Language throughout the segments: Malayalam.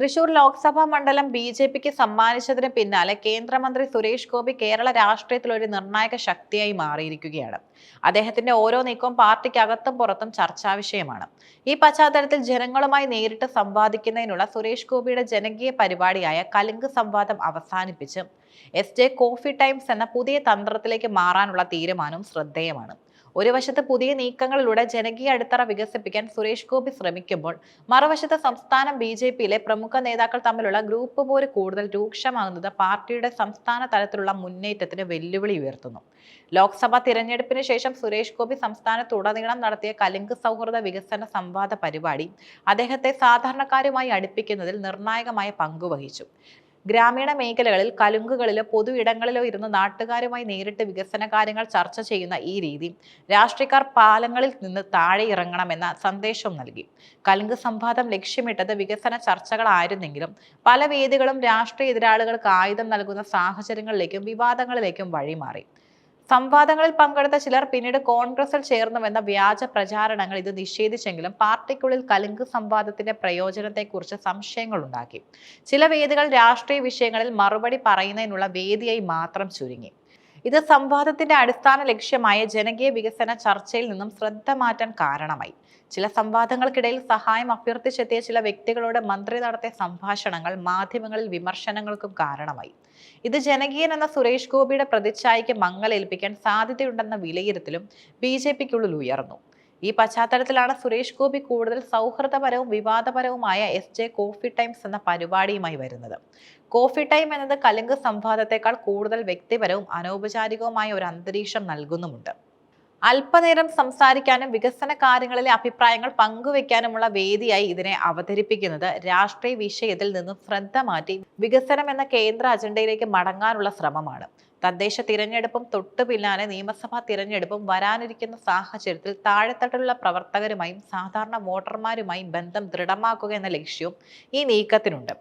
തൃശൂർ ലോക്സഭാ മണ്ഡലം ബി ജെ പിക്ക് സമ്മാനിച്ചതിന് പിന്നാലെ കേന്ദ്രമന്ത്രി സുരേഷ് ഗോപി കേരള രാഷ്ട്രീയത്തിൽ ഒരു നിർണായക ശക്തിയായി മാറിയിരിക്കുകയാണ്. അദ്ദേഹത്തിന്റെ ഓരോ നീക്കവും പാർട്ടിക്ക് അകത്തും പുറത്തും ചർച്ചാ വിഷയമാണ്. ഈ പശ്ചാത്തലത്തിൽ ജനങ്ങളുമായി നേരിട്ട് സംവാദിക്കുന്നതിനുള്ള സുരേഷ് ഗോപിയുടെ ജനകീയ പരിപാടിയായ കലിങ്ക് സംവാദം അവസാനിപ്പിച്ച് എസ് ജെ കോഫി ടൈംസ് എന്ന പുതിയ തന്ത്രത്തിലേക്ക് മാറാനുള്ള തീരുമാനവും ശ്രദ്ധേയമാണ്. ഒരു വശത്ത് പുതിയ നീക്കങ്ങളിലൂടെ ജനകീയ അടിത്തറ വികസിപ്പിക്കാൻ സുരേഷ് ഗോപി ശ്രമിക്കുമ്പോൾ മറുവശത്ത് സംസ്ഥാനം ബി ജെ പിയിലെ പ്രമുഖ നേതാക്കൾ തമ്മിലുള്ള ഗ്രൂപ്പ് പോര് കൂടുതൽ രൂക്ഷമാകുന്നത് പാർട്ടിയുടെ സംസ്ഥാന തലത്തിലുള്ള മുന്നേറ്റത്തിന് വെല്ലുവിളി ഉയർത്തുന്നു. ലോക്സഭാ തിരഞ്ഞെടുപ്പിന് ശേഷം സുരേഷ് ഗോപി സംസ്ഥാനത്തുടനീളം നടത്തിയ കലിംഗ് സൗഹൃദ വികസന സംവാദ പരിപാടി അദ്ദേഹത്തെ സാധാരണക്കാരുമായി അടുപ്പിക്കുന്നതിൽ നിർണായകമായ പങ്കുവഹിച്ചു ഗ്രാമീണ മേഖലകളിൽ കലുങ്കുകളിലോ പൊതു ഇടങ്ങളിലോ ഇരുന്ന് നാട്ടുകാരുമായി നേരിട്ട് വികസന കാര്യങ്ങൾ ചർച്ച ചെയ്യുന്ന ഈ രീതി രാഷ്ട്രീയക്കാർ പാലങ്ങളിൽ നിന്ന് താഴെ ഇറങ്ങണമെന്ന സന്ദേശം നൽകി. കലുങ്ക് സംവാദം ലക്ഷ്യമിട്ടത് വികസന ചർച്ചകളായിരുന്നെങ്കിലും പല വേദികളും രാഷ്ട്രീയ എതിരാളികൾക്ക് ആയുധം നൽകുന്ന സാഹചര്യങ്ങളിലേക്കും വിവാദങ്ങളിലേക്കും വഴിമാറി. സംവാദങ്ങളിൽ പങ്കെടുത്ത ചിലർ പിന്നീട് കോൺഗ്രസിൽ ചേർന്നുവെന്ന വ്യാജ പ്രചാരണങ്ങൾ ഇത് നിഷേധിച്ചെങ്കിലും പാർട്ടിക്കുള്ളിൽ കലുങ്ക് സംവാദത്തിന്റെ പ്രയോജനത്തെക്കുറിച്ച് സംശയങ്ങളുണ്ടാക്കി. ചില വേദികൾ രാഷ്ട്രീയ വിഷയങ്ങളിൽ മറുപടി പറയുന്നതിനുള്ള വേദിയായി മാത്രം ചുരുങ്ങി. ഇത് സംവാദത്തിന്റെ അടിസ്ഥാന ലക്ഷ്യമായ ജനകീയ വികസന ചർച്ചയിൽ നിന്നും ശ്രദ്ധ മാറ്റാൻ കാരണമായി. ചില സംവാദങ്ങൾക്കിടയിൽ സഹായം അഭ്യർത്ഥിച്ചെത്തിയ ചില വ്യക്തികളോട് മന്ത്രി നടത്തിയ സംഭാഷണങ്ങൾ മാധ്യമങ്ങളിൽ വിമർശനങ്ങൾക്കും കാരണമായി. ഇത് ജനകീയൻ എന്ന സുരേഷ് ഗോപിയുടെ പ്രതിച്ഛായയ്ക്ക് മങ്ങലേൽപ്പിക്കാൻ സാധ്യതയുണ്ടെന്ന വിലയിരുത്തലും ബി ജെ പിക്കുള്ളിൽ ഉയർന്നു. ഈ പശ്ചാത്തലത്തിലാണ് സുരേഷ് ഗോപി കൂടുതൽ സൗഹൃദപരവും വിവാദപരവുമായ എസ് ജെ കോഫി ടൈംസ് എന്ന പരിപാടിയുമായി വരുന്നത്. കോഫി ടൈം എന്നത് കലിംഗ സംവാദത്തെക്കാൾ കൂടുതൽ വ്യക്തിപരവും അനൗപചാരികവുമായ ഒരു അന്തരീക്ഷം നൽകുന്നുമുണ്ട്. അല്പനേരം സംസാരിക്കാനും വികസന കാര്യങ്ങളിലെ അഭിപ്രായങ്ങൾ പങ്കുവെക്കാനുമുള്ള വേദിയായി ഇതിനെ അവതരിപ്പിക്കുന്നത് രാഷ്ട്രീയ വിഷയത്തിൽ നിന്നും ശ്രദ്ധ മാറ്റി വികസനം എന്ന കേന്ദ്ര അജണ്ടയിലേക്ക് മടങ്ങാനുള്ള ശ്രമമാണ്. തദ്ദേശ തിരഞ്ഞെടുപ്പും തൊട്ടു പിന്നാലെ നിയമസഭാ തിരഞ്ഞെടുപ്പും വരാനിരിക്കുന്ന സാഹചര്യത്തിൽ താഴെത്തട്ടിലുള്ള പ്രവർത്തകരുമായും സാധാരണ വോട്ടർമാരുമായും ബന്ധം ദൃഢമാക്കുക എന്ന ലക്ഷ്യവും ഈ നീക്കത്തിനുണ്ട്.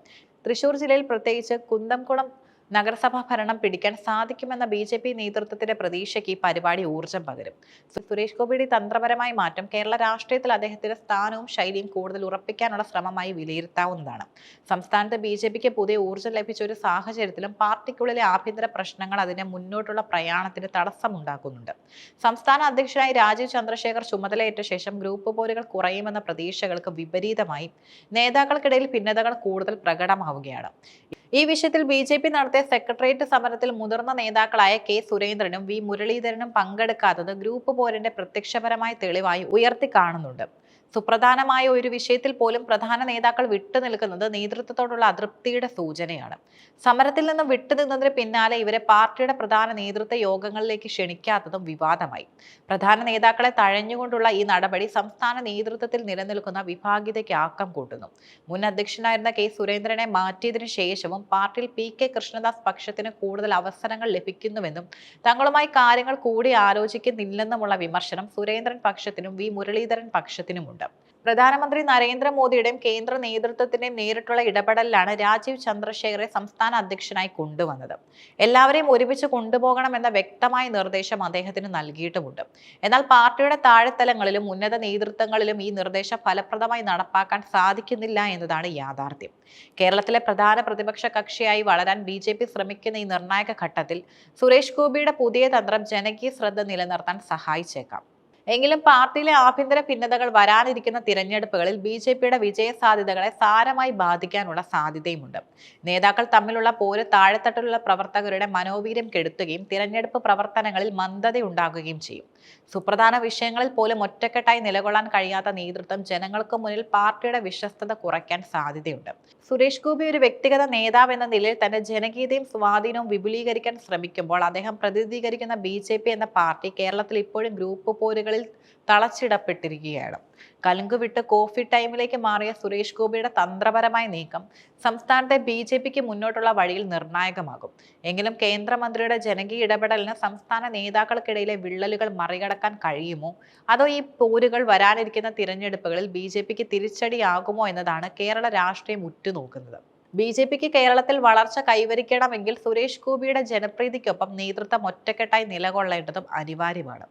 തൃശൂർ ജില്ലയിൽ പ്രത്യേകിച്ച് കുന്തംകുളം നഗരസഭാ ഭരണം പിടിക്കാൻ സാധിക്കുമെന്ന ബി നേതൃത്വത്തിന്റെ പ്രതീക്ഷയ്ക്ക് ഈ പരിപാടി ഊർജം പകരും. സുരേഷ് ഗോപിയുടെ തന്ത്രപരമായ മാറ്റം കേരള രാഷ്ട്രീയത്തിൽ അദ്ദേഹത്തിന്റെ സ്ഥാനവും ശൈലിയും കൂടുതൽ ഉറപ്പിക്കാനുള്ള ശ്രമമായി വിലയിരുത്താവുന്നതാണ്. സംസ്ഥാനത്ത് ബി ജെ പിക്ക് പുതിയ ഊർജം ലഭിച്ച ഒരു സാഹചര്യത്തിലും പാർട്ടിക്കുള്ളിലെ ആഭ്യന്തര പ്രശ്നങ്ങൾ അതിന്റെ മുന്നോട്ടുള്ള പ്രയാണത്തിന് തടസ്സമുണ്ടാക്കുന്നുണ്ട്. സംസ്ഥാന അധ്യക്ഷനായി രാജീവ് ചന്ദ്രശേഖർ ചുമതലയേറ്റ ശേഷം ഗ്രൂപ്പ് പോലുകൾ കുറയുമെന്ന പ്രതീക്ഷകൾക്ക് വിപരീതമായി നേതാക്കൾക്കിടയിൽ ഭിന്നതകൾ കൂടുതൽ പ്രകടമാവുകയാണ്. ഈ വിഷയത്തിൽ ബി ജെ പി നടത്തിയ സെക്രട്ടേറിയറ്റ് സമരത്തിൽ മുതിർന്ന നേതാക്കളായ കെ സുരേന്ദ്രനും വി മുരളീധരനും പങ്കെടുക്കാത്തത് ഗ്രൂപ്പ് പോരിന്റെ പ്രത്യക്ഷപരമായ തെളിവായി ഉയർത്തി കാണുന്നുണ്ട്. സുപ്രധാനമായ ഒരു വിഷയത്തിൽ പോലും പ്രധാന നേതാക്കൾ വിട്ടുനിൽക്കുന്നത് നേതൃത്വത്തോടുള്ള അതൃപ്തിയുടെ സൂചനയാണ്. സമരത്തിൽ നിന്നും വിട്ടുനിന്നതിന് പിന്നാലെ ഇവരെ പാർട്ടിയുടെ പ്രധാന നേതൃത്വ യോഗങ്ങളിലേക്ക് ക്ഷണിക്കാത്തതും വിവാദമായി. പ്രധാന നേതാക്കളെ തഴഞ്ഞുകൊണ്ടുള്ള ഈ നടപടി സംസ്ഥാന നേതൃത്വത്തിൽ നിലനിൽക്കുന്ന വിഭാഗീയതയ്ക്ക് ആക്കം കൂട്ടുന്നു. മുൻ അധ്യക്ഷനായിരുന്ന കെ സുരേന്ദ്രനെ മാറ്റിയതിനു ശേഷവും പാർട്ടിയിൽ പി കെ കൃഷ്ണദാസ് പക്ഷത്തിന് കൂടുതൽ അവസരങ്ങൾ ലഭിക്കുന്നുവെന്നും തങ്ങളുമായി കാര്യങ്ങൾ കൂടി ആലോചിക്കുന്നില്ലെന്നുമുള്ള വിമർശനം സുരേന്ദ്രൻ പക്ഷത്തിനും വി മുരളീധരൻ പക്ഷത്തിനുമുണ്ട്. പ്രധാനമന്ത്രി നരേന്ദ്രമോദിയുടെയും കേന്ദ്ര നേതൃത്വത്തിന്റെയും നേരിട്ടുള്ള ഇടപെടലിലാണ് രാജീവ് ചന്ദ്രശേഖരെ സംസ്ഥാന അധ്യക്ഷനായി കൊണ്ടുവന്നത്. എല്ലാവരെയും ഒരുമിച്ച് കൊണ്ടുപോകണമെന്ന വ്യക്തമായ നിർദ്ദേശം അദ്ദേഹത്തിന് നൽകിയിട്ടുമുണ്ട്. എന്നാൽ പാർട്ടിയുടെ താഴെത്തലങ്ങളിലും ഉന്നത നേതൃത്വങ്ങളിലും ഈ നിർദ്ദേശം ഫലപ്രദമായി നടപ്പാക്കാൻ സാധിക്കുന്നില്ല എന്നതാണ് യാഥാർത്ഥ്യം. കേരളത്തിലെ പ്രധാന പ്രതിപക്ഷ കക്ഷിയായി വളരാൻ ബി ജെ പി ശ്രമിക്കുന്ന ഈ നിർണായക ഘട്ടത്തിൽ സുരേഷ് ഗോപിയുടെ പുതിയ തന്ത്രം ജനകീയ ശ്രദ്ധ നിലനിർത്താൻ സഹായിച്ചേക്കാം. എങ്കിലും പാർട്ടിയിലെ ആഭ്യന്തര ഭിന്നതകൾ വരാനിരിക്കുന്ന തിരഞ്ഞെടുപ്പുകളിൽ ബി ജെ പിയുടെ വിജയ സാധ്യതകളെ സാരമായി ബാധിക്കാനുള്ള സാധ്യതയുമുണ്ട്. നേതാക്കൾ തമ്മിലുള്ള പോര് താഴെത്തട്ടിലുള്ള പ്രവർത്തകരുടെ മനോവീര്യം കെടുത്തുകയും തിരഞ്ഞെടുപ്പ് പ്രവർത്തനങ്ങളിൽ മന്ദതയുണ്ടാകുകയും ചെയ്യും. സുപ്രധാന വിഷയങ്ങളിൽ പോലും ഒറ്റക്കെട്ടായി നിലകൊള്ളാൻ കഴിയാത്ത നേതൃത്വം ജനങ്ങൾക്ക് മുന്നിൽ പാർട്ടിയുടെ വിശ്വസ്തത കുറയ്ക്കാൻ സാധ്യതയുണ്ട്. സുരേഷ് ഗോപി ഒരു വ്യക്തിഗത നേതാവ് എന്ന നിലയിൽ തന്റെ ജനകീയതയും സ്വാധീനവും വിപുലീകരിക്കാൻ ശ്രമിക്കുമ്പോൾ അദ്ദേഹം പ്രതിനിധീകരിക്കുന്ന ബി എന്ന പാർട്ടി കേരളത്തിൽ ഇപ്പോഴും ഗ്രൂപ്പ് പോരുകളിൽ തളച്ചിടപ്പെട്ടിരിക്കുകയാണ്. കലുങ്ക് വിട്ട് കോഫി ടൈമിലേക്ക് മാറിയ സുരേഷ് ഗോപിയുടെ തന്ത്രപരമായ നീക്കം സംസ്ഥാനത്തെ ബി ജെ പിക്ക് മുന്നോട്ടുള്ള വഴിയിൽ നിർണായകമാകും. എങ്കിലും കേന്ദ്രമന്ത്രിയുടെ ജനകീയ ഇടപെടലിന് സംസ്ഥാന നേതാക്കൾക്കിടയിലെ വിള്ളലുകൾ മറികടക്കാൻ കഴിയുമോ? അതോ ഈ പോരുകൾ വരാനിരിക്കുന്ന തിരഞ്ഞെടുപ്പുകളിൽ ബി ജെ പിക്ക് തിരിച്ചടിയാകുമോ എന്നതാണ് കേരള രാഷ്ട്രീയം ഉറ്റുനോക്കുന്നത്. ബി ജെ പിക്ക് കേരളത്തിൽ വളർച്ച കൈവരിക്കണമെങ്കിൽ സുരേഷ് ഗോപിയുടെ ജനപ്രീതിക്കൊപ്പം നേതൃത്വം ഒറ്റക്കെട്ടായി നിലകൊള്ളേണ്ടതും അനിവാര്യമാണ്.